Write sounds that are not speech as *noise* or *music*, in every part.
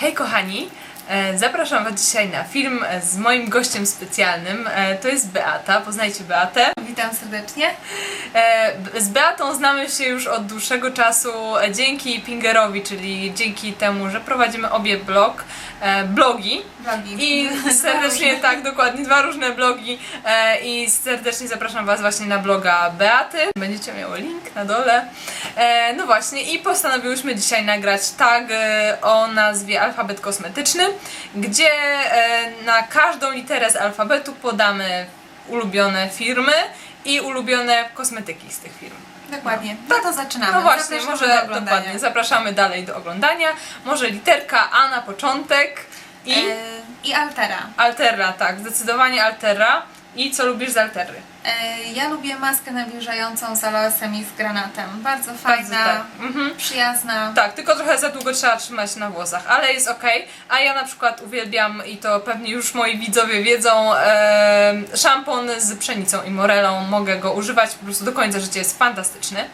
Hej kochani, e, zapraszam Was dzisiaj na film z moim gościem specjalnym. E, To jest Beata, poznajcie Beatę. Witam serdecznie. E, Z Beatą znamy się już od dłuższego czasu dzięki Pingerowi, czyli dzięki temu, że prowadzimy obie blog, blogi. Blogi. I serdecznie, *laughs* tak, dokładnie, dwa różne blogi e, i serdecznie zapraszam Was właśnie na bloga Beaty. Będziecie miały link na dole. E, no właśnie i postanowiłyśmy dzisiaj nagrać tag e, o nazwie Alfabet Kosmetyczny, gdzie e, na każdą literę z alfabetu podamy ulubione firmy i ulubione kosmetyki z tych firm. Dokładnie. No to zaczynamy. No właśnie, Zapraszamy może do dokładnie, zapraszamy dalej do oglądania. Może literka A na początek i... E, I Altera. Altera, tak, zdecydowanie Altera. I co lubisz z Altery? E, ja lubię maskę nawilżającą z aloesem i z granatem. Bardzo fajna, tak. Mhm. przyjazna. Tak, tylko trochę za długo trzeba trzymać na włosach, ale jest ok. A ja na przykład uwielbiam, i to pewnie już moi widzowie wiedzą, e, szampon z pszenicą i morelą. Mogę go używać po prostu do końca życia, jest fantastyczny.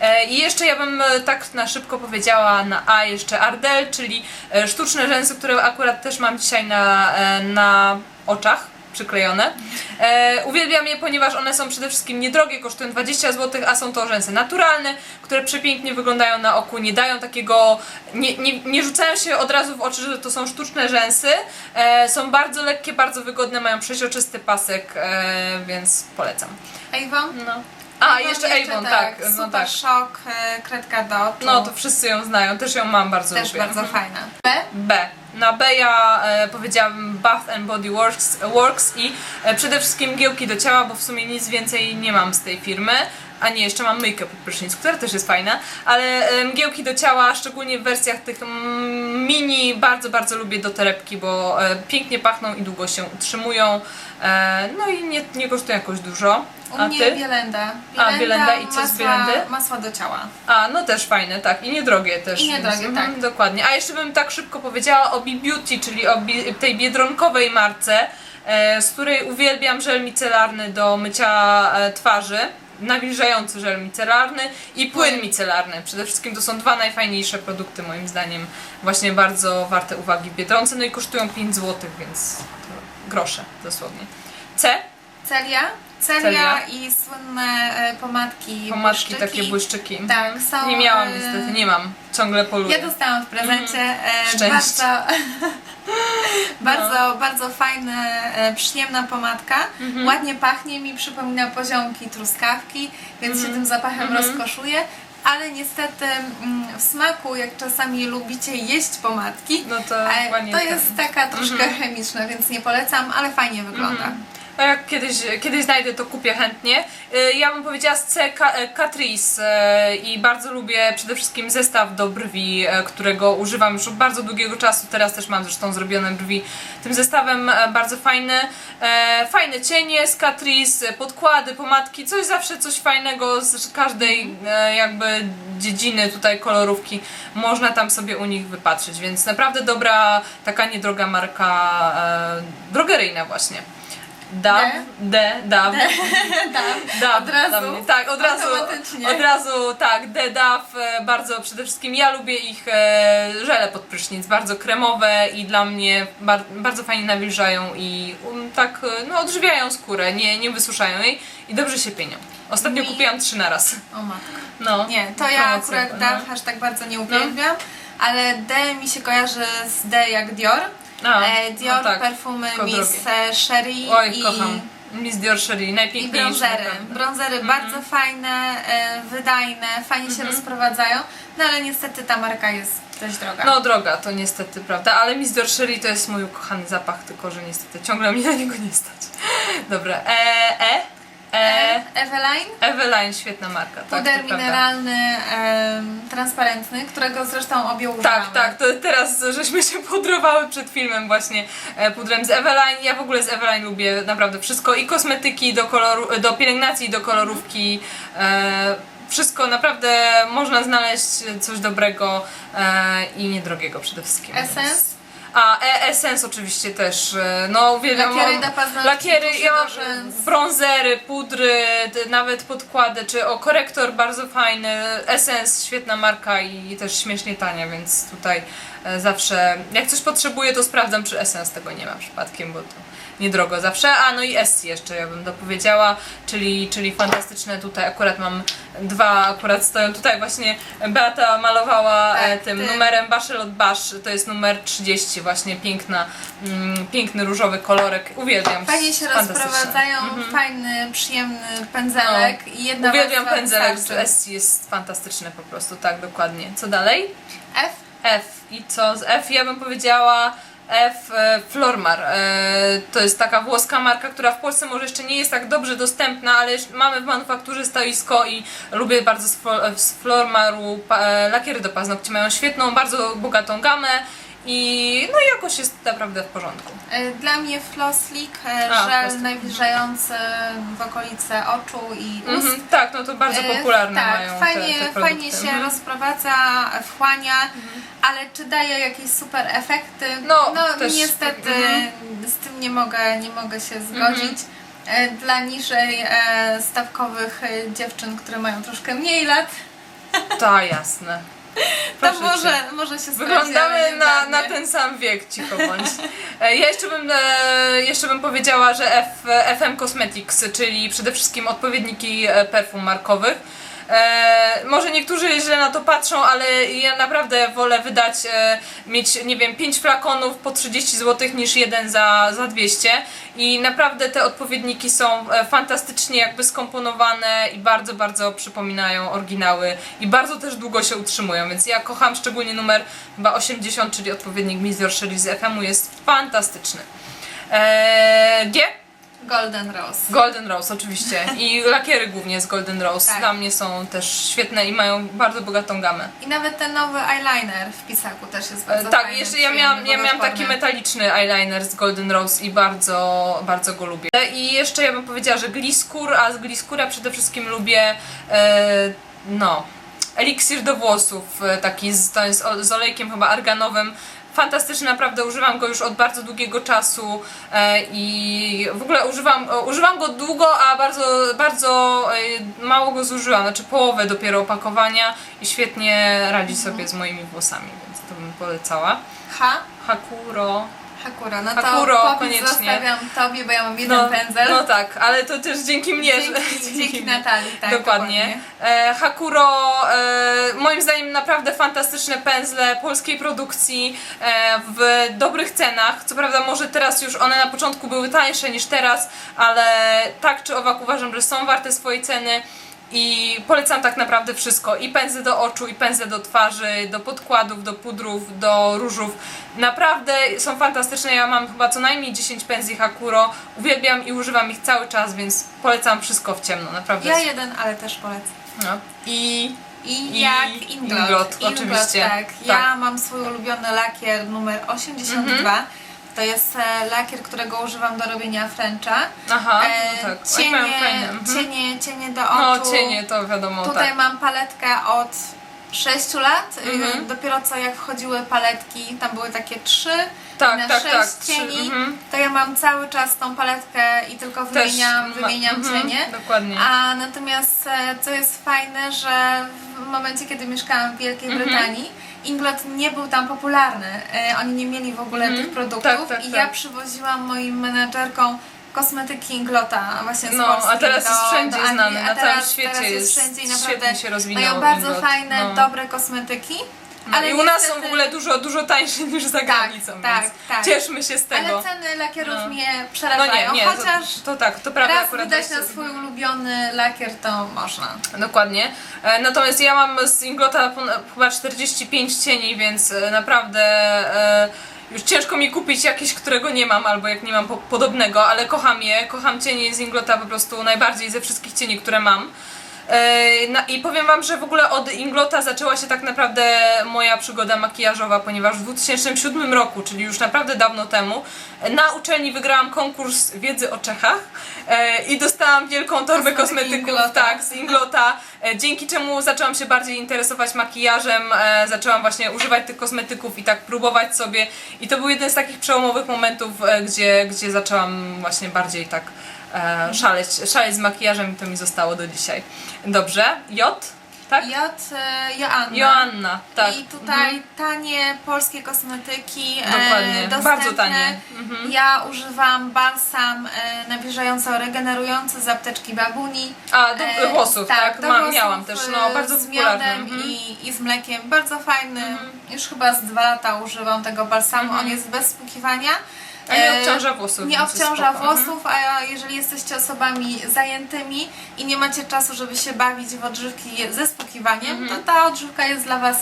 E, I jeszcze ja bym e, tak na szybko powiedziała na A jeszcze Ardell, czyli e, sztuczne rzęsy, które akurat też mam dzisiaj na, na oczach przyklejone. E, uwielbiam je, ponieważ one są przede wszystkim niedrogie, kosztują 20 zł, a są to rzęsy naturalne, które przepięknie wyglądają na oku, nie dają takiego, nie, nie, nie rzucają się od razu w oczy, że to są sztuczne rzęsy. E, są bardzo lekkie, bardzo wygodne, mają przeźroczysty pasek, e, więc polecam. Avon. No. A, Avon jeszcze Avon, tak. No Super tak. szok, e, kredka do oczu. No to wszyscy ją znają, też ją mam bardzo Też lubię. bardzo Mhm. fajna. B. B. Na B ja e, powiedziałabym Bath and Body Works, Works i e, przede wszystkim mgiełki do ciała, bo w sumie nic więcej nie mam z tej firmy. A nie, jeszcze mam myjkę pod prysznic, która też jest fajna, ale e, mgiełki do ciała, szczególnie w wersjach tych mm, mini, bardzo, bardzo lubię do torebki, bo e, pięknie pachną i długo się utrzymują. E, no i nie, nie kosztują jakoś dużo. U A mnie ty? Bielenda. A, Bielenda i co z masła, Bielendy? Masła do ciała. A, no też fajne, tak. I niedrogie też. I niedrogie, więc, tak. mhm, Dokładnie. A jeszcze bym tak szybko powiedziała o B-Beauty, czyli o bi- tej biedronkowej marce, e, z której uwielbiam żel micelarny do mycia e, twarzy. Nawilżający żel micelarny i płyn micelarny. Przede wszystkim to są dwa najfajniejsze produkty moim zdaniem. Właśnie bardzo warte uwagi w Biedronce. No i kosztują 5 zł, więc grosze dosłownie. C. Celia. Celia, Celia. i słynne e, pomadki. Pomadki błyszczyki. takie błyszczyki. Tak, są. Nie miałam e, niestety, nie mam. Ciągle poluję. Ja dostałam w prezencie Mhm. Szczęście. *laughs* *laughs* bardzo, No. bardzo, bardzo fajna, przyjemna pomadka. Mhm. Ładnie pachnie mi, przypomina poziomki truskawki, więc się tym zapachem Mhm. rozkoszuje. Ale niestety mm, w smaku, jak czasami lubicie jeść pomadki, No to to jest taka troszkę chemiczna, więc nie polecam, ale fajnie wygląda. A jak kiedyś, kiedyś znajdę, to kupię chętnie. Y, Ja bym powiedziała z C e, Catrice y, i bardzo lubię przede wszystkim zestaw do brwi, którego używam już od bardzo długiego czasu. Teraz też mam zresztą zrobione brwi tym zestawem, bardzo fajny. Fajne cienie z Catrice, podkłady, pomadki, coś zawsze coś fajnego z każdej jakby dziedziny tutaj kolorówki można tam sobie u nich wypatrzeć, więc naprawdę dobra, taka niedroga marka, drogeryjna właśnie. DAW, D, DAW. DAW, *laughs* Od razu? dla mnie. tak, od razu, Automatycznie. od razu, tak, D, DAW, e, bardzo przede wszystkim, ja lubię ich e, żele pod prysznic, bardzo kremowe i dla mnie bar, bardzo fajnie nawilżają i um, tak, e, no, odżywiają skórę, nie, nie wysuszają jej i dobrze się pienią. Ostatnio Mi- kupiłam trzy na raz. O matko. No, Nie, to ja promocja, akurat no. Aż tak bardzo nie uwielbiam, ale D mi się kojarzy z D jak Dior. A, e, Dior, no tak, perfumy Miss e, Sherry Oj, i, kocham. Miss Dior i najpiękniejsze. bronzery. naprawdę. Bronzery Mhm. bardzo fajne, e, wydajne, fajnie się rozprowadzają, no ale niestety ta marka jest dość droga. No droga, to niestety, prawda, ale Miss Dior Cherie to jest mój ukochany zapach, tylko że niestety ciągle mnie na niego nie stać. *laughs* Dobra, e, e, e, E, Eveline, Eveline, świetna marka, tak, puder mineralny, em, transparentny, którego zresztą obie używamy. Tak, tak, to teraz żeśmy się *laughs* pudrowały przed filmem właśnie e, pudrem z Eveline. Ja w ogóle z Eveline lubię naprawdę wszystko i kosmetyki do koloru, do pielęgnacji, do kolorówki. E, wszystko naprawdę można znaleźć coś dobrego e, i niedrogiego przede wszystkim. Essence? A e Essence oczywiście też, e, no. Lakiery Lakiery, rzęs. bronzery, pudry, nawet podkłady, czy o korektor bardzo fajny, Essence, świetna marka i też śmiesznie tania, więc tutaj e, zawsze, jak coś potrzebuję, to sprawdzam, czy Essence tego nie ma przypadkiem, bo to niedrogo zawsze. A no i Essie jeszcze ja bym dopowiedziała, czyli, czyli fantastyczne tutaj akurat mam dwa, akurat stoją tutaj właśnie Beata malowała e, Tak, tym ty. numerem Bachelot Bash, to jest numer 30 właśnie, piękna, mm, piękny różowy kolorek, uwielbiam. Fajnie się fantastyczne. rozprowadzają, fajny, przyjemny pędzelek i jedna Uwielbiam pędzelek. Essie jest fantastyczny po prostu, tak dokładnie. Co dalej? F? F. I co z F? Ja bym powiedziała F e, Flormar. E, to jest taka włoska marka, która w Polsce może jeszcze nie jest tak dobrze dostępna, ale mamy w manufakturze stoisko i lubię bardzo z, z Flormaru e, lakiery do paznokci. Mają świetną, bardzo bogatą gamę i no i jakoś jest naprawdę w porządku. E, Dla mnie Flosslick, e, A, żel nawilżający w okolice oczu i ust. Mhm, tak, no to bardzo E, popularne tak, mają fajnie, te, te fajnie produkty. się Mhm. rozprowadza, wchłania, ale czy daje jakieś super efekty? No, też- niestety mhm. z tym nie mogę, nie mogę się zgodzić. E, Dla niżej e, stawkowych e, dziewczyn, które mają troszkę mniej lat, Tak, jasne. *laughs* to cię. może, może się Wyglądamy na, na ten sam wiek, cicho bądź. E, Ja jeszcze bym, e, jeszcze bym powiedziała, że F, FM Cosmetics, czyli przede wszystkim odpowiedniki e, perfum markowych. E, może niektórzy źle na to patrzą, ale ja naprawdę wolę wydać, e, mieć, nie wiem, 5 flakonów po 30 zł niż jeden za, za 200 i naprawdę te odpowiedniki są e, fantastycznie jakby skomponowane i bardzo, bardzo przypominają oryginały i bardzo też długo się utrzymują, więc ja kocham szczególnie numer chyba 80, czyli odpowiednik Miss Your Shirley z FM-u jest fantastyczny. Eee? Golden Rose. Golden Rose oczywiście i lakiery głównie z Golden Rose Tak. dla mnie są też świetne i mają bardzo bogatą gamę. I nawet ten nowy eyeliner w pisaku też jest E, bardzo tak, fajny, jeszcze ja miałam, ja miałam taki metaliczny eyeliner z Golden Rose i bardzo, bardzo go lubię. I jeszcze ja bym powiedziała, że Gliskur, a z Gliskura przede wszystkim lubię e, no, eliksir do włosów, e, taki z, o- z olejkiem chyba arganowym. Fantastyczny, naprawdę używam go już od bardzo długiego czasu e, i w ogóle używam, używam go długo, a bardzo, bardzo e, mało go zużyłam, znaczy połowę dopiero opakowania i świetnie radzi sobie z moimi włosami, więc to bym polecała. H? Hakuro. Hakuro. No to Hakuro, popis koniecznie. zostawiam tobie, bo ja mam jeden No, pędzel. no tak, ale to też dzięki mnie. że- Dzięki, *laughs* dzięki mnie. Natalii, tak. dokładnie. E, Hakuro, e, moim zdaniem naprawdę fantastyczne pędzle polskiej produkcji e, w dobrych cenach. Co prawda może teraz już one na początku były tańsze niż teraz, ale tak czy owak uważam, że są warte swojej ceny. I polecam tak naprawdę wszystko. I pędzle do oczu, i pędzle do twarzy, do podkładów, do pudrów, do różów. Naprawdę są fantastyczne. Ja mam chyba co najmniej 10 pędzli Hakuro. Uwielbiam i używam ich cały czas, więc polecam wszystko w ciemno. Naprawdę. Ja jeden, ale też polecam. No. I I, I jak Inglot. Inglot, oczywiście. Tak. Ja Tak. mam swój ulubiony lakier numer 82. Mhm. To jest e, lakier, którego używam do robienia Frencha. aha, E, no tak. Cienie. Mhm. cienie, cienie do oczu. No cienie to wiadomo, Tutaj tak. mam paletkę od 6 lat. Mhm. Y, Dopiero co jak wchodziły paletki, tam były takie trzy Tak, na tak, 6 tak, cieni, mhm. to ja mam cały czas tą paletkę i tylko Też wymieniam, ma- wymieniam mhm, cienie. Dokładnie. A natomiast e, co jest fajne, że w momencie, kiedy mieszkałam w Wielkiej Mhm. Brytanii, Inglot nie był tam popularny. E, Oni nie mieli w ogóle Mhm. tych produktów Tak, tak, i tak. ja przywoziłam moim menedżerkom kosmetyki Inglota właśnie z No, Polski a teraz do, jest wszędzie znany, na teraz, całym świecie teraz jest, wszędzie i naprawdę się rozwinął mają bardzo Inglot. fajne, no. dobre kosmetyki. No ale I u nas są w ogóle dużo, dużo tańsze niż za granicą, tak, więc tak. cieszmy się z tego. Ale ceny lakierów No. mnie no przerażają, nie, nie, chociaż to, to tak, to prawda raz akurat. wydać na swój ulubiony lakier to można. Dokładnie. E, Natomiast ja mam z Inglota chyba 45 cieni, więc e, naprawdę e, już ciężko mi kupić jakieś, którego nie mam, albo jak nie mam po podobnego, ale kocham je. Kocham cienie z Inglota po prostu najbardziej ze wszystkich cieni, które mam. Na- I powiem Wam, że w ogóle od Inglota zaczęła się tak naprawdę moja przygoda makijażowa, ponieważ w 2007 roku, czyli już naprawdę dawno temu, na uczelni wygrałam konkurs wiedzy o Czechach i dostałam wielką torbę kosmetyków, Inglota. tak, z Inglota, dzięki czemu zaczęłam się bardziej interesować makijażem, zaczęłam właśnie używać tych kosmetyków i tak próbować sobie i to był jeden z takich przełomowych momentów, gdzie, gdzie zaczęłam właśnie bardziej tak e, szaleć, szaleć z makijażem i to mi zostało do dzisiaj. Dobrze, J, tak? J. e, Joanna. Joanna, tak. I tutaj Mhm. tanie polskie kosmetyki. e, Dokładnie, dostępne. bardzo tanie. Mhm. Ja używam balsam e, nawilżająco regenerujący z apteczki babuni. A, do E, włosów, tak? do Ma, włosów, miałam też, no, e, bardzo z popularny. miodem Mhm. i, i z mlekiem. Bardzo fajny. Już chyba z dwa lata używam tego balsamu. On jest bez spłukiwania. A nie E, obciąża włosów. Nie obciąża. Mhm. włosów, a jeżeli jesteście osobami zajętymi i nie macie czasu, żeby się bawić w odżywki ze spłukiwaniem, Mhm. to ta odżywka jest dla Was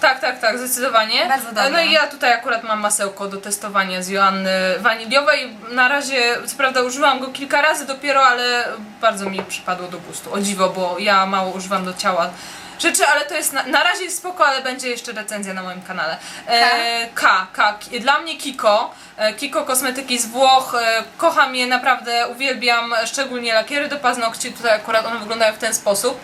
Tak, tak, tak, zdecydowanie. Bardzo dobra. No i ja tutaj akurat mam masełko do testowania z Joanny waniliowej. Na razie, co prawda używam go kilka razy dopiero, ale bardzo mi przypadło do gustu. O dziwo, bo ja mało używam do ciała rzeczy, ale to jest na, na razie jest spoko, ale będzie jeszcze recenzja na moim kanale. E, K, K, K. Dla mnie Kiko. E, Kiko Kosmetyki z Włoch. E, kocham je, naprawdę uwielbiam, szczególnie lakiery do paznokci. Tutaj akurat one wyglądają w ten sposób.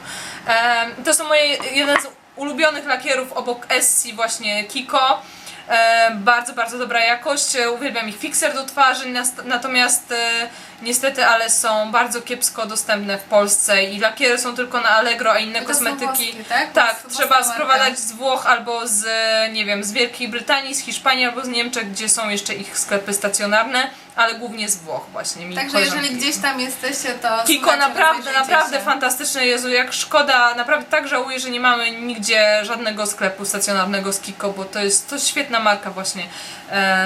E, to są moje jeden z ulubionych lakierów obok Essie właśnie Kiko. E, bardzo, bardzo dobra jakość. E, Uwielbiam ich fixer do twarzy, natomiast e, niestety, ale są bardzo kiepsko dostępne w Polsce i lakiery są tylko na Allegro, a inne To kosmetyki. włoskie, tak? Tak, trzeba sprowadzać z Włoch albo z, nie wiem, z Wielkiej Brytanii, z Hiszpanii albo z Niemczech, gdzie są jeszcze ich sklepy stacjonarne, ale głównie z Włoch właśnie. Mi Także koleżanki- jeżeli gdzieś tam jesteście, to Kiko naprawdę, naprawdę się. fantastyczne. Jezu, jak szkoda, naprawdę tak żałuję, że nie mamy nigdzie żadnego sklepu stacjonarnego z Kiko, bo to jest to świetna marka właśnie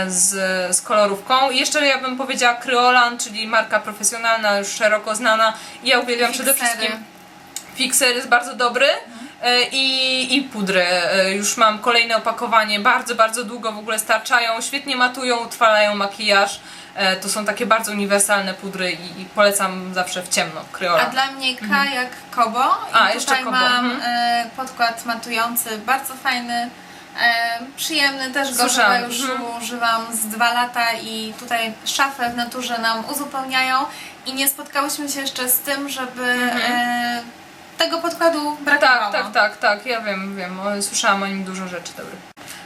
z, z kolorówką. I jeszcze ja bym powiedziała Kryolan, czyli marka profesjonalna, już szeroko znana. I ja uwielbiam przede Fixery. wszystkim Fixer jest bardzo dobry. e, I, I pudry. E, Już mam kolejne opakowanie. Bardzo, bardzo długo w ogóle starczają. Świetnie matują, utrwalają makijaż. E, To są takie bardzo uniwersalne pudry i, i polecam zawsze w ciemno. Kryola. A dla mnie K jak Kobo. I A, jeszcze tutaj Kobo, mam mhm. e, podkład matujący, bardzo fajny. Przyjemny, też go chyba już mhm. używam z dwa lata i tutaj szafę w naturze nam uzupełniają i nie spotkałyśmy się jeszcze z tym, żeby e, tego podkładu brakowało. Tak, tak, tak, tak, ja wiem, wiem. Słyszałam o nim dużo rzeczy dobrych.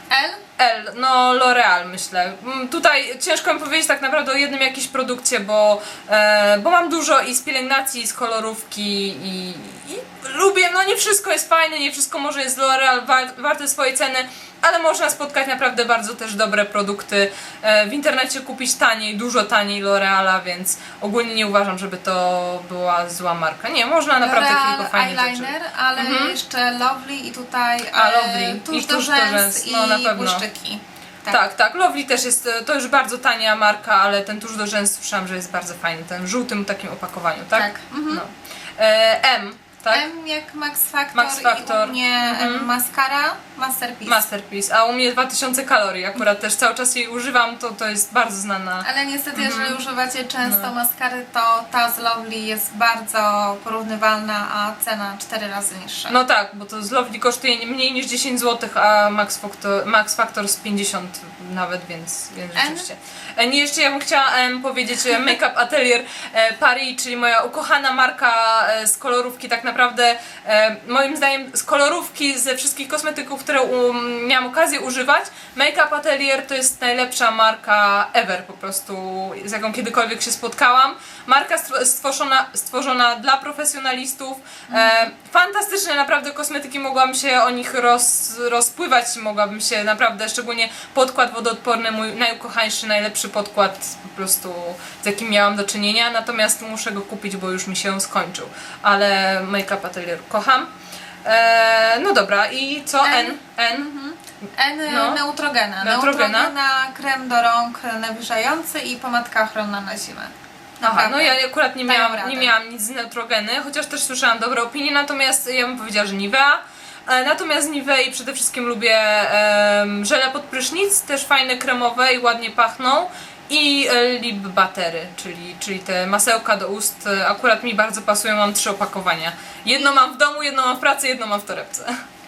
L? L, no L'Oreal myślę. Mm, Tutaj ciężko mi powiedzieć tak naprawdę o jednym jakiejś produkcie, bo, e, bo mam dużo i z pielęgnacji, i z kolorówki i lubię, no nie wszystko jest fajne, nie wszystko może jest L'Oreal wa- warte swojej ceny, ale można spotkać naprawdę bardzo też dobre produkty. E, w internecie kupić taniej, dużo taniej L'Oreala, więc ogólnie nie uważam, żeby to była zła marka. Nie, można naprawdę kilka fajnych rzeczy. eyeliner, ale jeszcze Lovely i tutaj A, e, Lovely. tuż I do tuż do rzęs rzęs, i no, na pewno. błyszczyki. Tak. tak, Lovely też jest, e, to już bardzo tania marka, ale ten tuż do rzęs słyszałam, że jest bardzo fajny, ten w żółtym takim opakowaniu, tak? Tak, mhm. No. M, tak? M jak Max Factor, Max Factor. i u mnie Mhm. mascara Masterpiece. Masterpiece, a u mnie 2000 kalorii, akurat też cały czas jej używam, to, to jest bardzo znana. Ale niestety, Mhm. jeżeli używacie często No. maskary, to ta z Lovely jest bardzo porównywalna, a cena 4 razy niższa. No tak, bo to z Lovely kosztuje nie- mniej niż 10 zł, a Max Factor, Max Factor z 50 nawet, więc, więc N? rzeczywiście. E, Nie, jeszcze ja bym chciała em, powiedzieć e, Make Up Atelier e, Paris, czyli moja ukochana marka z kolorówki, tak naprawdę e, moim zdaniem z kolorówki ze wszystkich kosmetyków, które miałam okazję używać, Make Up Atelier to jest najlepsza marka ever po prostu, z jaką kiedykolwiek się spotkałam. Marka stw- stworzona, stworzona dla profesjonalistów. E, fantastyczne naprawdę kosmetyki, mogłam się o nich roz, rozpływać, mogłabym się naprawdę, szczególnie podkład wodoodporny, mój najukochańszy, najlepszy podkład po prostu, z jakim miałam do czynienia, natomiast muszę go kupić, bo już mi się skończył. Ale Make Up Atelier kocham. E, no dobra, i co? N? N? N? N No. Neutrogena. Neutrogena. Neutrogena, krem do rąk nawilżający i pomadka ochronna na zimę. Aha, no ja akurat nie miałam, nie miałam nic z Neutrogeny, chociaż też słyszałam dobre opinie, natomiast ja bym powiedziała, że Nivea. E, Natomiast z Nivei przede wszystkim lubię em, żele pod prysznic, też fajne kremowe i ładnie pachną. I e, lip battery, czyli, czyli te masełka do ust. E, Akurat mi bardzo pasują, mam trzy opakowania. Jedno mam w domu, jedno mam w pracy, jedno mam w torebce.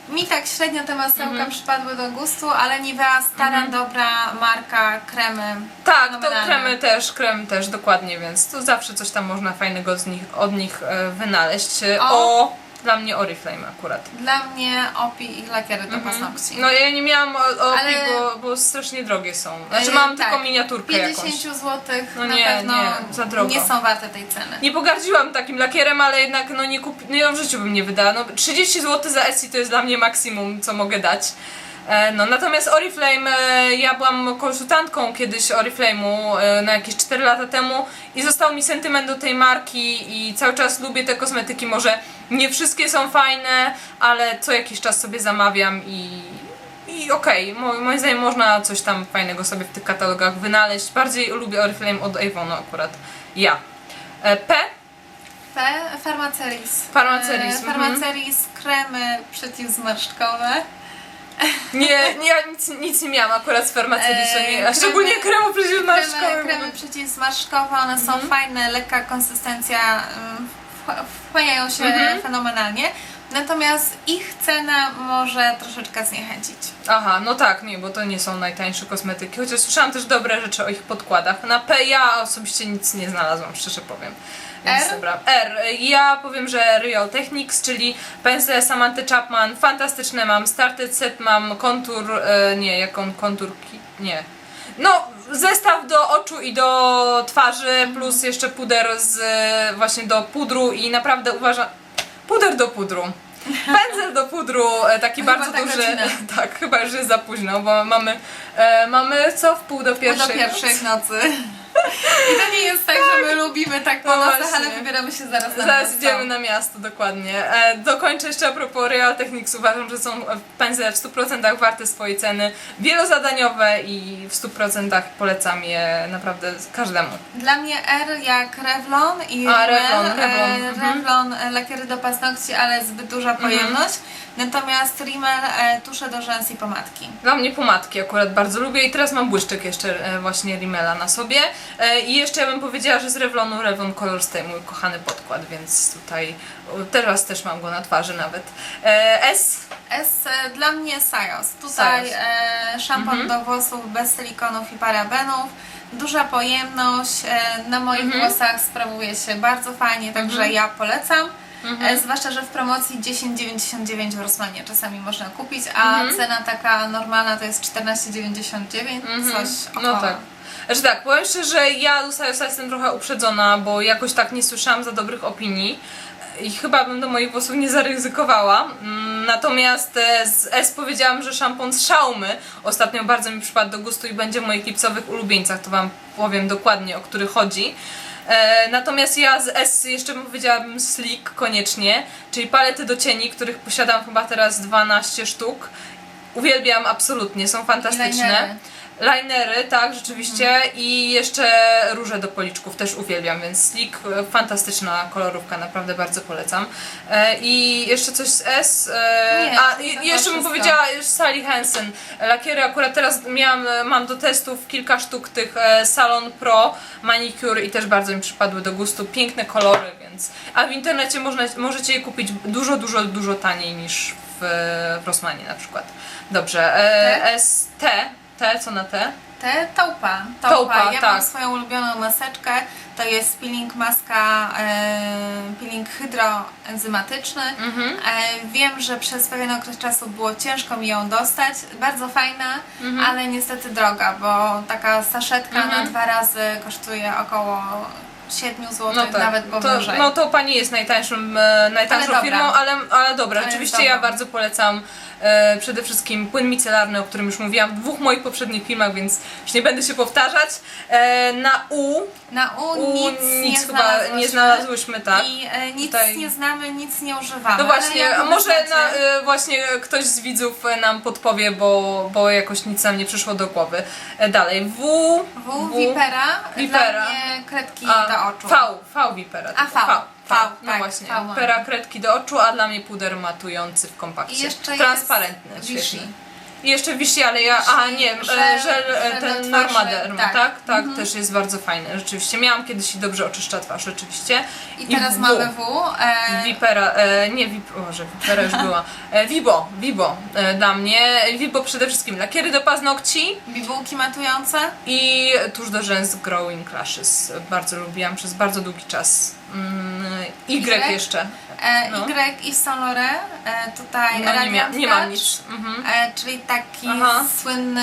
Mi tak średnio te masełka Mhm. przypadły do gustu, ale Nivea stara, dobra marka, kremy. Tak, to kremy też, krem też, dokładnie, więc to zawsze coś tam można fajnego z nich, od nich e, wynaleźć. O. O, Dla mnie Oriflame akurat. Dla mnie opi i lakiery do paznokci. No ja nie miałam o- opii, Ale- bo, bo strasznie drogie są. Znaczy E, mam tak. tylko miniaturkę 50 jakąś. zł No na nie, pewno nie, za drogo. nie są warte tej ceny. Nie pogardziłam takim lakierem, ale jednak no nie kupi... no ja w życiu bym nie wydała. No 30 zł za Essie to jest dla mnie maksimum, co mogę dać. E, No, natomiast Oriflame, e, ja byłam konsultantką kiedyś Oriflame'u e, na jakieś 4 lata temu i został mi sentyment do tej marki i cały czas lubię te kosmetyki. Może nie wszystkie są fajne, ale co jakiś czas sobie zamawiam i, i okej, mo- moim zdaniem można coś tam fajnego sobie w tych katalogach wynaleźć. Bardziej lubię Oriflame od Avonu akurat. Ja. P P. Farmaceris. Farmaceris, mhm. Farmaceris, kremy przeciwzmarszczkowe. Nie, nie ja nic, nic nie miałam akurat z farmaceutyczną, Eee, a kremy- szczególnie kremu Kremy, przeciwmarszczkowego. kremy przeciwzmarszczkowe, one są Mhm. fajne, lekka konsystencja, wch- wchłaniają się Mhm. fenomenalnie. Natomiast ich cena może troszeczkę zniechęcić. Aha, no tak, nie, bo to nie są najtańsze kosmetyki, chociaż słyszałam też dobre rzeczy o ich podkładach. Na P ja osobiście nic nie znalazłam, szczerze powiem. R? Dobra. R. Ja powiem, że Real Techniques, czyli pędzle Samantha Chapman, fantastyczne mam, started set mam, kontur, e, nie, jaką konturki, nie. No, zestaw do oczu i do twarzy, plus jeszcze puder z właśnie do pudru i naprawdę uważam, puder do pudru. *laughs* Pędzel do pudru, e, taki Chyba bardzo tak duży. *laughs* Tak, chyba już jest za późno, bo mamy, e, mamy co w pół do Do pierwszej. pierwszej w nocy. I to nie jest tak, że my lubimy tak po No nocach, ale wybieramy się zaraz na Zaraz miasto. idziemy na miasto, dokładnie. E, dokończę jeszcze a propos Real Techniques. Uważam, że są pędzle w 100% warte swojej ceny. Wielozadaniowe i w 100% polecam je naprawdę każdemu. Dla mnie R jak Revlon i A, Rimmel. Revlon, E, Revlon, mhm. Revlon e, lakiery do paznokci, ale zbyt duża pojemność. Natomiast Rimmel e, tusze do rzęs i pomadki. Dla mnie pomadki akurat bardzo lubię i teraz mam błyszczyk jeszcze e, właśnie Rimmela na sobie. E, I jeszcze ja bym powiedziała, że z Revlonu Revlon Color Stay, mój kochany podkład, więc tutaj teraz też mam go na twarzy nawet. E, S S e, dla mnie Sajos. Tutaj Sajos. e, szampon Mhm. do włosów bez silikonów i parabenów. Duża pojemność, na moich Mhm. włosach sprawuje się bardzo fajnie, także Mhm. ja polecam. Mhm. Zwłaszcza, że w promocji 10,99 w Rossmanie czasami można kupić, a Mhm. cena taka normalna to jest 14,99, Mhm. coś około. No tak. Znaczy tak, powiem szczerze, że ja do Sajosa jestem trochę uprzedzona, bo jakoś tak nie słyszałam za dobrych opinii i chyba bym do moich włosów nie zaryzykowała. Mm, Natomiast e, z S powiedziałam, że szampon z Szaumy ostatnio bardzo mi przypadł do gustu i będzie w moich lipcowych ulubieńcach, to Wam powiem dokładnie o który chodzi. E, natomiast ja z S jeszcze bym powiedziałabym Sleek koniecznie, czyli palety do cieni, których posiadam chyba teraz 12 sztuk. Uwielbiam absolutnie, są fantastyczne. Linery. Tak, rzeczywiście. I jeszcze róże do policzków też uwielbiam, więc Sleek, e, fantastyczna kolorówka, naprawdę bardzo polecam. E, I jeszcze coś z S. E, Nie, a to i, chyba jeszcze bym wszystko. powiedziała już Sally Hansen. Lakiery akurat teraz miałam, e, mam do testów kilka sztuk tych e, Salon Pro Manicure i też bardzo mi przypadły do gustu. Piękne kolory, więc. A w internecie można, możecie je kupić dużo, dużo, dużo taniej niż w, w Rossmanie na przykład. Dobrze. E, T? T. T, co na T? Te taupa. Taupa, ja tak. mam swoją ulubioną maseczkę. To jest peeling maska, e, peeling hydroenzymatyczny. Mhm. E, wiem, że przez pewien okres czasu było ciężko mi ją dostać. Bardzo fajna, Mhm. ale niestety droga, bo taka saszetka Mhm. na dwa razy kosztuje około 7 zł, No tak, nawet to, powyżej. no to pani jest najtańszym, e, najtańszą Ale dobra. firmą, ale, ale dobra, Ale rzeczywiście jest ja dobra. bardzo polecam e, przede wszystkim płyn micelarny, o którym już mówiłam w dwóch moich poprzednich filmach, więc już nie będę się powtarzać. E, na U, Na U, U nic, nie chyba znalazłyśmy. nie znalazłyśmy, tak. I e, nic Tutaj- nie znamy, nic nie używamy. No właśnie, a może na, e, właśnie ktoś z widzów e, nam podpowie, bo, bo jakoś nic nam nie przyszło do głowy. E, dalej, W, W, Vipera, Vipera. dla mnie kredki a, do oczu. V, V Vipera. A, tylko. V, V, no tak, właśnie, V. Vipera kredki do oczu, a dla mnie puder matujący w kompakcie. I jeszcze Transparentny, świetny. Vichy. I jeszcze wisi, ale ja, a nie, Żel- żel, żel ten Normaderm, tak, tak. tak, Mhm. też jest bardzo fajny, rzeczywiście. Miałam kiedyś i dobrze oczyszcza twarz, rzeczywiście. I teraz w. mamy W. E, Vipera, e, nie Vip, może Vipera już była. E, Vibo, Vibo e, dla mnie. Vibo przede wszystkim lakiery do paznokci bibułki matujące. i tuż do rzęs Growing Lashes. Bardzo lubiłam przez bardzo długi czas. Mm, y Y? jeszcze. E, No. Y i Saint Laurent, e, tutaj No, nie, mia- nie mam nic. Mhm. E, czyli taki Aha. słynny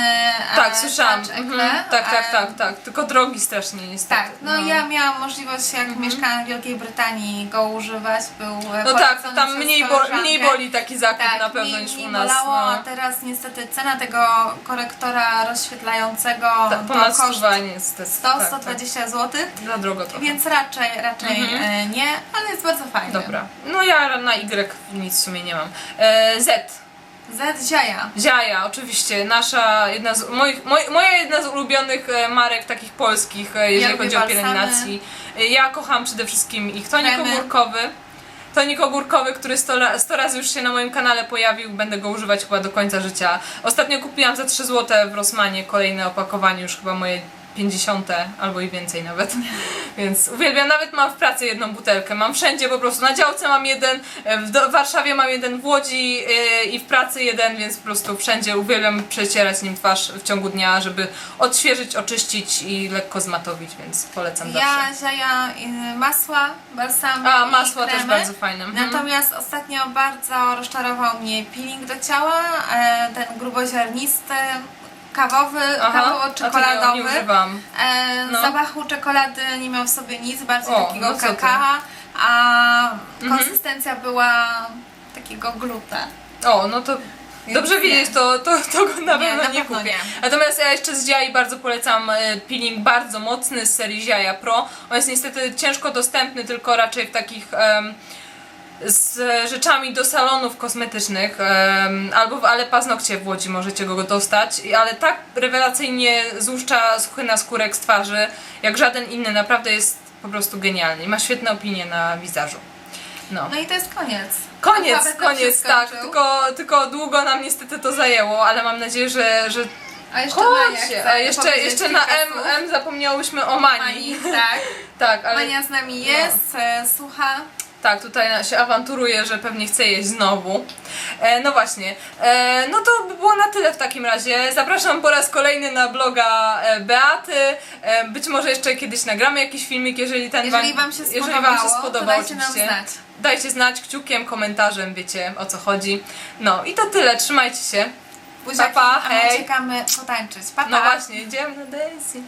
e, Tak, słyszałam. touch Mhm. Tak, tak, E, tak, tak. Tylko drogi strasznie niestety. Tak, no, ja miałam możliwość, jak mieszkałam w Wielkiej Brytanii, go używać. Był e, No tak, polecony tam przez mniej, bo, koleżankę. mniej boli taki zakup tak, na pewno mniej, niż u nas. bolało, a No. teraz niestety cena tego korektora rozświetlającego Ta, to ponad koszt stuwa niestety. 100-120 zł, Tak. Za drogo trochę. więc raczej, raczej Mhm. e, nie, ale jest bardzo fajny. Dobra. No ja na Y nic w sumie nie mam. E, Z. Z Ziaja. Ziaja, oczywiście, nasza jedna z moich, moj, moja jedna z ulubionych e, marek takich polskich, e, jeżeli lubię chodzi o balsamy. pielęgnacji. E, Ja kocham przede wszystkim ich tonik Kremy. ogórkowy. Tonik ogórkowy, który 100, ra- 100 razy już się na moim kanale pojawił, będę go używać chyba do końca życia. Ostatnio kupiłam za 3 zł w Rossmanie kolejne opakowanie, już chyba moje 50 albo i więcej nawet. *laughs* Więc uwielbiam, nawet mam w pracy jedną butelkę. Mam wszędzie po prostu. Na działce mam jeden, e, w Warszawie mam jeden, w Łodzi yy, i w pracy jeden, więc po prostu wszędzie uwielbiam przecierać nim twarz w ciągu dnia, żeby odświeżyć, oczyścić i lekko zmatowić, więc polecam zawsze. Ja y, masła, balsamy A, masła też bardzo fajne. Mhm. Natomiast ostatnio bardzo rozczarował mnie peeling do ciała, e, ten gruboziarnisty, kawowy, Aha, a to nie, nie używam. E, No. Zapachu czekolady nie miał w sobie nic, bardziej O, takiego no co ty. kakao, a Mhm. konsystencja była takiego gluta. O, no to dobrze nie. wiedzieć, to, to, to go na Nie, pewno nie pewno kupię. nie. Natomiast ja jeszcze z Ziai bardzo polecam e, peeling bardzo mocny z serii Ziaja Pro. On jest niestety ciężko dostępny, tylko raczej w takich em, z rzeczami do salonów kosmetycznych, em, albo w Ale Paznokcie w Łodzi możecie go dostać, I- ale tak rewelacyjnie złuszcza suchy naskórek z twarzy, jak żaden inny, naprawdę jest po prostu genialny i ma świetne opinie na wizażu. No. No i to jest koniec. Koniec, Alfabet nam się koniec, tak. skończył. Tylko, tylko długo nam niestety to zajęło, ale mam nadzieję, że. że... A jeszcze Chodźcie! chce A jeszcze, powiedzieć jeszcze kilka na M, słów. M zapomniałyśmy o Mani. Mani, tak. *laughs* Tak, ale Mania z nami jest, e, słucha. Tak, tutaj się awanturuje, że pewnie chce jeść znowu. E, no właśnie. E, no to by było na tyle w takim razie. Zapraszam po raz kolejny na bloga e, Beaty. E, być może jeszcze kiedyś nagramy jakiś filmik, jeżeli ten Jeżeli Wam się jeżeli spodobało, wam się spodoba, to dajcie nam oczywiście. znać. Dajcie znać kciukiem, komentarzem, wiecie o co chodzi. No i to tyle, trzymajcie się. Buziaki, Pa, pa, a my hej. uciekamy potańczyć. Pa, pa. No właśnie, idziemy na dancing.